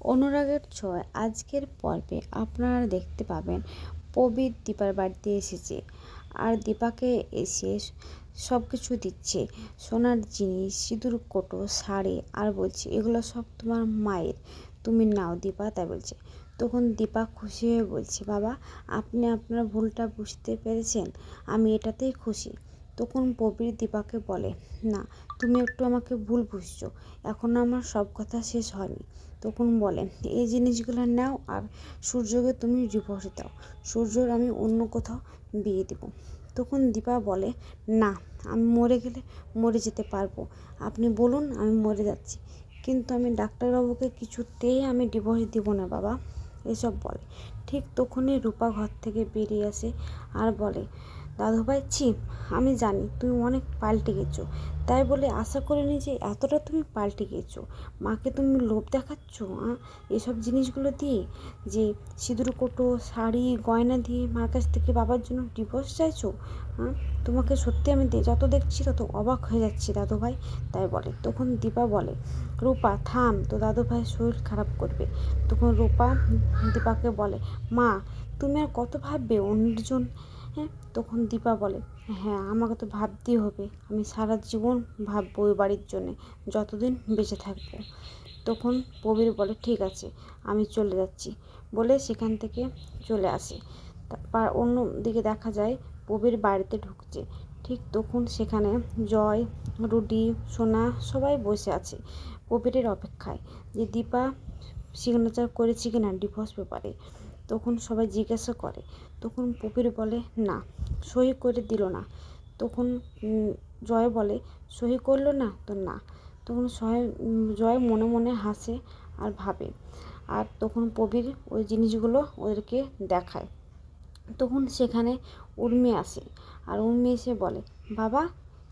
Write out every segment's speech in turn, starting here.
অনুরাগের ছোঁয়। আজকের পর্বে আপনারা দেখতে পাবেন প্রবীর দীপার বাড়িতে এসেছে আর দীপাকে এসে সব কিছু দিচ্ছে। সোনার জিনিস, সিঁদুর, কোটো, শাড়ি আর বলছে, এগুলো সব তোমার মায়ের। তুমি নাও দীপা, তাই বলছে। তখন দীপা খুশি হয়ে বলছে, বাবা, আপনি আপনার ভুলটা বুঝতে পেরেছেন, আমি এটাতেই খুশি। তখন প্রবীর দীপাকে বলে, না, তুমি একটু আমাকে ভুল বুঝছ। এখনও আমার সব কথা শেষ হয়নি। তখন বলে, এই জিনিসগুলো নাও আর সূর্যকে তুমি ডিভোর্স দাও। সূর্যর আমি অন্য কোথাও বিয়ে দেবো। তখন দীপা বলে, না, আমি মরে গেলে মরে যেতে পারব। আপনি বলুন, আমি মরে যাচ্ছি। কিন্তু আমি ডাক্তারবাবুকে কিছুতেই আমি ডিভোর্স দিব না, বাবা। এসব বলে। ঠিক তখনই রূপা ঘর থেকে বেরিয়ে আসে আর বলে দাদুভাই, ছি, আমি জানি তুমি অনেক পাল্টে গেছো। তাই বলে আশা করিনি যে এতটা তুমি পাল্টে গেছো। মাকে তুমি লোভ দেখাচ্ছ এসব জিনিসগুলো দিয়ে যে সিঁদুর, কোটো, শাড়ি, গয়না দিয়ে মার কাছ থেকে বাবার জন্য ডিভোর্স চাইছো হ্যাঁ তোমাকে সত্যি আমি যত দেখছি তত অবাক হয়ে যাচ্ছি দাদু ভাই তাই বলে। তখন দীপা বলে, রূপা, থাম, তো দাদু ভাই শরীর খারাপ করবে। তখন রূপা, দীপাকে বলে, মা, তুমি আর কত ভাববে অন্যজন? হ্যাঁ তখন দীপা বলে হ্যাঁ আমাকে তো ভাবতেই হবে। আমি সারা জীবন ভাববো ওই বাড়ির জন্যে, যতদিন বেঁচে থাকব। তখন প্রবীর বলে, ঠিক আছে, আমি চলে যাচ্ছি। বলে সেখান থেকে চলে আসে। তারপর অন্য দিকে দেখা যায়, প্রবীর বাড়িতে ঢুকছে। ঠিক তখন সেখানে জয়, রুডি, সোনা সবাই বসে আছে প্রবীরের অপেক্ষায় যে দীপা সিগনেচার করেছি কিনা ডিভোর্স পেপারে তখন সবাই জিজ্ঞাসা করে, তখন পুপির বলে, না, সহি করে দিল না। তখন জয় বলে, সহি করল না তো না। তখন সয় জয় মনে মনে হাসে আর ভাবে। আর তখন প্রবীর ওই জিনিসগুলো ওদেরকে দেখায়। তখন সেখানে উর্মি আসে আর উর্মি এসে বলে, বাবা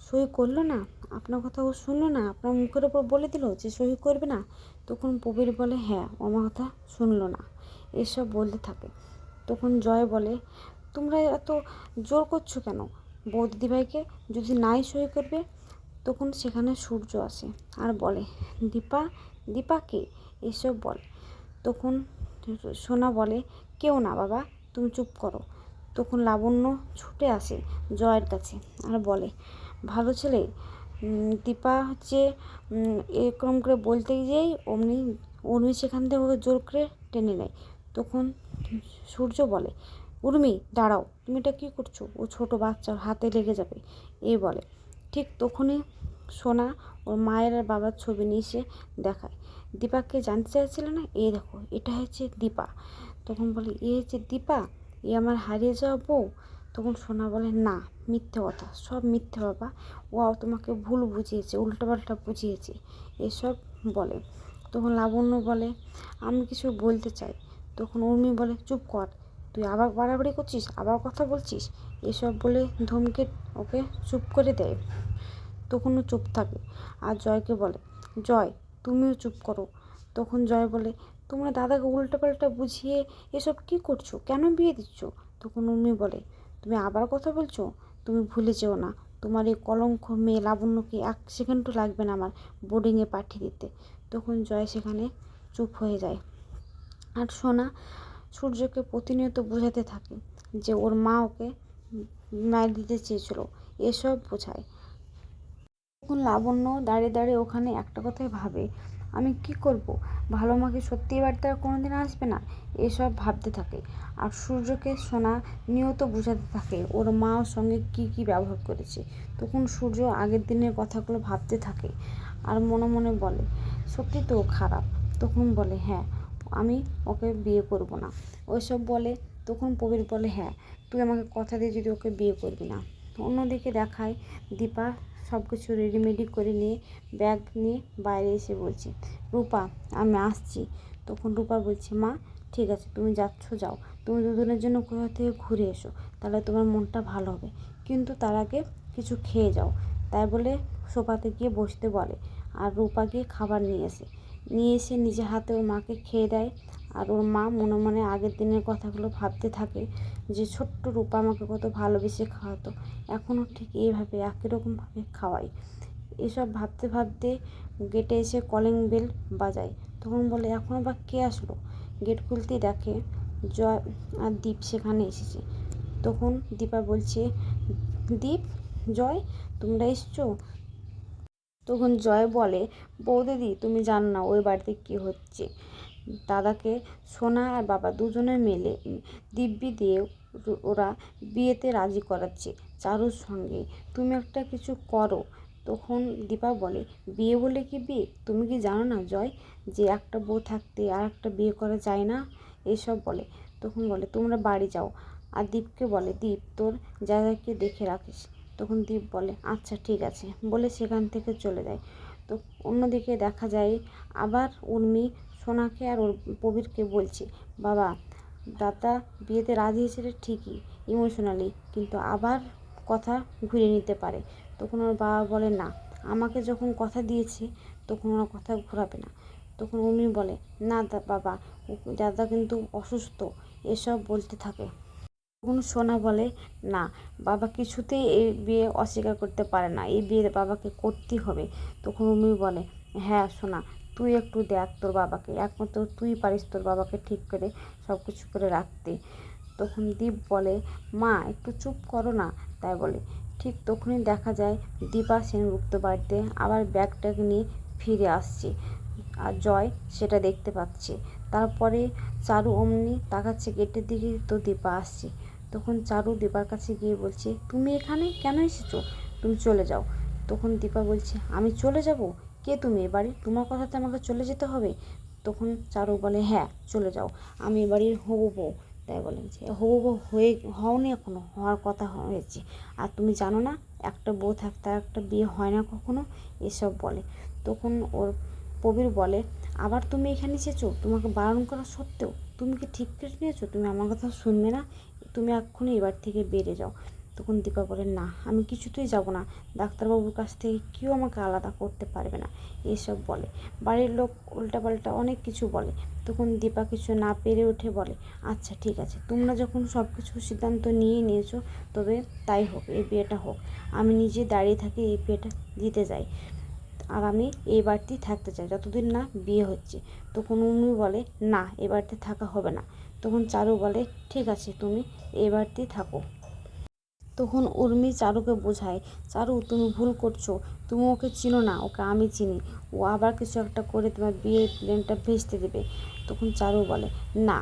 সই করল না? আপনার কথা ও শুনলো না? আপনার মুখের ওপর বলে দিল যে সই করবে না? তখন প্রবীর বলে হ্যাঁ আমার কথা শুনলো না। এসব বলতে থাকে। তখন জয় বলে, তোমরা এত জোর করছ কেন? বৌদি ভাইকে যদি নাই সই করবে? তখন সেখানে সূর্য আসে আর বলে, দীপা দীপাকে এসব বলে। তখন সোনা বলে, কেউ না বাবা, তুমি চুপ করো। তখন লাবণ্য ছুটে আসে জয়ের কাছে আর বলে, ভালো ছেলে দীপা হচ্ছে এরকম করে বলতে গিয়েই অমনি উর্মি সেখান থেকে ওকে জোর করে টেনে নেয়। তখন সূর্য বলে, উর্মি, দাঁড়াও, তুমি এটা কী করছ? ও ছোট বাচ্চার হাতে লেগে যাবে। এই বলে। ঠিক তখনই সোনা ওর মায়ের আর বাবার ছবি নিয়ে এসে দেখায়। দীপাকে জানতে চাইছিল না? এই দেখো, এটা হচ্ছে দীপা। তখন বলে, এ হচ্ছে দীপা? এ আমার হারিয়ে যাওয়া বউ? তখন সোনা বলে, না, মিথ্যে কথা, সব মিথ্যে বাবা। ও তোমাকে ভুল বুঝিয়েছে, উল্টোপাল্টা বুঝিয়েছে। এসব বলে। তখন লাবণ্য বলে, আমি কিছু বলতে চাই। তখন উর্মি বলে, চুপ কর, তুই আবার বাড়াবাড়ি করছিস, আবার কথা বলছিস? এসব বলে ধমকে ওকে চুপ করে দেয়। তখন ও চুপ থাকে। আর জয়কে বলে, জয়, তুমিও চুপ করো। তখন জয় বলে, তোমরা দাদাকে উল্টোপাল্টা বুঝিয়ে এসব কি করছ? কেন বিয়ে দিচ্ছ? তখন উর্মি বলে, তুমি আবার কথা বলছো? তুমি ভুলে যেও না। তোমার এই কলঙ্ক মেয়ে লাবণ্যকে এক সেকেন্ডও লাগবে না আমার বোর্ডিংয়ে পাঠিয়ে দিতে। তখন জয় সেখানে চুপ হয়ে যায়। আর সোনা সূর্যকে প্রতিনিয়ত বোঝাতে থাকে যে ওর মা ওকে মায়ের দিতে চেয়েছিল। এসব বোঝায়। তখন লাবণ্য দাঁড়িয়ে দাঁড়িয়ে ওখানে একটা কথাই ভাবে, আমি কি করব? ভালো মাকে সত্যি এবার তার কোনো দিন আসবে না? এসব ভাবতে থাকে। আর সূর্যকে সোনা নিয়ত বোঝাতে থাকে, ওর মা ওর সঙ্গে কি কি ব্যবহার করেছে? তখন সূর্য আগের দিনের কথাগুলো ভাবতে থাকে আর মনে মনে বলে, সত্যি তো খারাপ। তখন বলে হ্যাঁ আমি ওকে বিয়ে করব না। ওইসব বলে তখন প্রবীর বলে হ্যাঁ তুই আমাকে কথা দিয়ে যদি ওকে বিয়ে করবি না। অন্যদিকে দেখায় দীপা সব কিছু রেডিমেডি করে নিয়ে ব্যাগ নিয়ে বাইরে এসে বলছে, রূপা, আমি আসছি। তখন রূপা বলছে, মা, ঠিক আছে, তুমি যাচ্ছ, যাও। তুমি দুদিনের জন্য কোথা থেকে ঘুরে এসো, তাহলে তোমার মনটা ভালো হবে। কিন্তু তার আগে কিছু খেয়ে যাও। তাই বলে সোফাতে গিয়ে বসতে বলে। আর রূপা গিয়ে খাবার নিয়ে আসে। নিয়ে এসে নিজে হাতে ওর মাকে খেয়ে দেয়। আর ওর মা মনে মনে আগের দিনের কথাগুলো ভাবতে থাকে যে ছোট্ট রূপা আমাকে কত ভালোবেসে খাওয়াতো। এখনও ঠিক এইভাবে, একই রকমভাবে খাওয়াই। এসব ভাবতে ভাবতে গেটে এসে কলিং বেল বাজায়। তখন বলে এখন আবার কে আসলো? গেট খুলতেই দেখে জয় আর দীপ সেখানে এসেছে। তখন দীপা বলছে, দীপ, জয়, তোমরা এসছো? তখন জয় বলে বৌদিদি তুমি জানো না ওই বাড়িতে কী হচ্ছে? দাদাকে সোনা আর বাবা দুজনে মিলে দিব্যি দিয়ে ওরা বিয়েতে রাজি করাচ্ছে চারুর সঙ্গে। তুমি একটা কিছু করো, তখন দীপা বলে। বিয়ে বলে কি বিয়ে? তুমি কি জানো না জয়, যে একটা বউ থাকতে আর একটা বিয়ে করা যায় না? এসব বলে। তখন বলে, তোমরা বাড়ি যাও। আর দীপকে বলে, দীপ, তোর জায়গাকে দেখে রাখিস। তখন দীপ বলে আচ্ছা ঠিক আছে। বলে সেখান থেকে চলে যায়। তো অন্যদিকে দেখা যায়, আবার উর্মি সোনাকে আর প্রবীরকে বলছে, বাবা, দাদা বিয়েতে রাজি রে ঠিকই ইমোশনালি কিন্তু আবার কথা ঘুরিয়ে নিতে পারে। তখন ওর বাবা বলে, না, আমাকে যখন কথা দিয়েছে, তখন ওরা কথা ঘোরাবে না। তখন উর্মি বলে, না বাবা, দাদা কিন্তু অসুস্থ, এসব বলতে থাকে। তখন সোনা বলে, না, বাবা কিছুতেই এই বিয়ে অস্বীকার করতে পারে না। এই বিয়ে বাবাকে করতেই হবে। তখন উর্মি বলে হ্যাঁ সোনা, তুই একটু দেখ তোর বাবাকে। একমাত্র তুই পারিস তোর বাবাকে ঠিক করে সব কিছু করে রাখতে। তখন দীপ বলে, মা, একটু চুপ করো না। তাই বলে। ঠিক তখনই দেখা যায়, দীপা সেনগুপ্ত বাড়িতে আবার ব্যাগটাগ নিয়ে ফিরে আসছে। আর জয় সেটা দেখতে পাচ্ছে। তারপরে চারু অমনি তাকাচ্ছে গেটের দিকে, তো দীপা আসছে। তখন চারু দীপার কাছে গিয়ে বলছে, তুমি এখানে কেন এসেছ? তুমি চলে যাও। তখন দীপা বলছে, আমি চলে যাব? কে তুমি এবারে তোমার কথাতে আমাকে চলে যেতে হবে? তখন চারু বলে হ্যাঁ চলে যাও। আমি এবাড়ির হব বউ। তাই বলেন যে, হবু বউ হয়ে, হওনি এখনও, হওয়ার কথা হয়েছে। আর তুমি জানো না, একটা বউ থাকতে আর একটা বিয়ে হয় না কখনো? এসব বলে। তখন ওর প্রবীর বলে, আবার তুমি এখানে এসেছ? তোমাকে বারণ করা সত্ত্বেও? তুমি কি ঠিক করে নিয়েছো? তুমি আমার কথা শুনবে না? তুমি এক্ষুনি এবার থেকে বেরিয়ে যাও। তখন দীপা বলে, না, আমি কিছুতেই যাব না। ডাক্তারবাবুর কাছ থেকে কেউ আমাকে আলাদা করতে পারবে না। এসব বলে। বাড়ির লোক উল্টাপাল্টা অনেক কিছু বলে। তখন দীপা কিছু না পেরে উঠে বলে আচ্ছা ঠিক আছে। তোমরা যখন সব কিছু সিদ্ধান্ত নিয়ে নিয়েছো, তবে তাই হোক, এই বিয়েটা হোক। আমি নিজে দাঁড়িয়ে থাকি, এই বিয়েটা দিতে যাই। আর আমি এই বাড়িতেই থাকতে চাই। যতদিন না বিয়ে হচ্ছে। তখন উনি বলে, না, এ বাড়িতে থাকা হবে না। তখন চারু বলে, ঠিক আছে, তুমি বাড়িতেই থাকো। তখন উর্মি চারুকে বোঝায়, চারু, তুমি ভুল করছ। তুমি ওকে চিনো না, ওকে আমি চিনি। ও আবার কিছু একটা করে তোমার বিয়ে প্ল্যানটা ভেস্তে দেবে। তখন চারু বলে, না,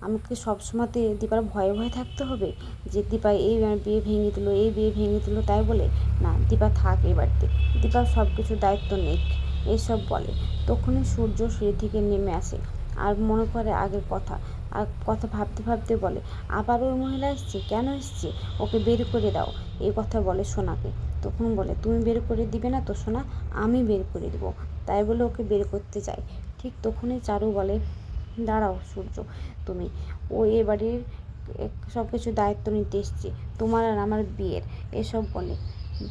আমাকে সবসময়তে দীপার ভয়ে ভয়ে থাকতে হবে। যে দীপা এই বিয়ে ভেঙে দিল, এই বিয়ে ভেঙে দিল তাই বলে, না, দীপা থাক এই বাড়িতে দীপা সব কিছু দায়িত্ব নিক। এইসব বলে। তখনই সূর্য সিঁড়ি থেকে নেমে আসে। আর মনে করে আগের কথা কথা ভাবতে ভাবতে বলে, আবার ওই মহিলা এসছে? কেন এসছে? ওকে বের করে দাও। এই কথা বলে সোনাকে। তখন বলে, তুমি বের করে দিবে না তো সোনা? আমি বের করে দিব। তাই বলে ওকে বের করতে চাই ঠিক তখনই চারু বলে, দাঁড়াও সূর্য, তুমি ও এ বাড়ির সব কিছু দায়িত্ব নিতে এসছে। তোমার আর আমার বিয়ের। এসব বলে,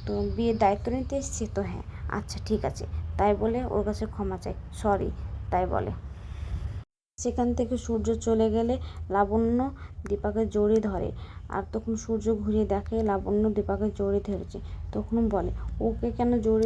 তো বিয়ের দায়িত্ব নিতে এসছে? তো হ্যাঁ। আচ্ছা ঠিক আছে। তাই বলে ওর কাছে ক্ষমা চাই সরি, তাই বলে। সেখান থেকে সূর্য চলে গেলে লাবণ্য দীপাকে জড়িয়ে ধরে। আর তখন সূর্য ঘুরে দেখে লাবণ্য দীপাকে জড়িয়ে ধরেছে। তখন বলে, ওকে কেন জড়িয়ে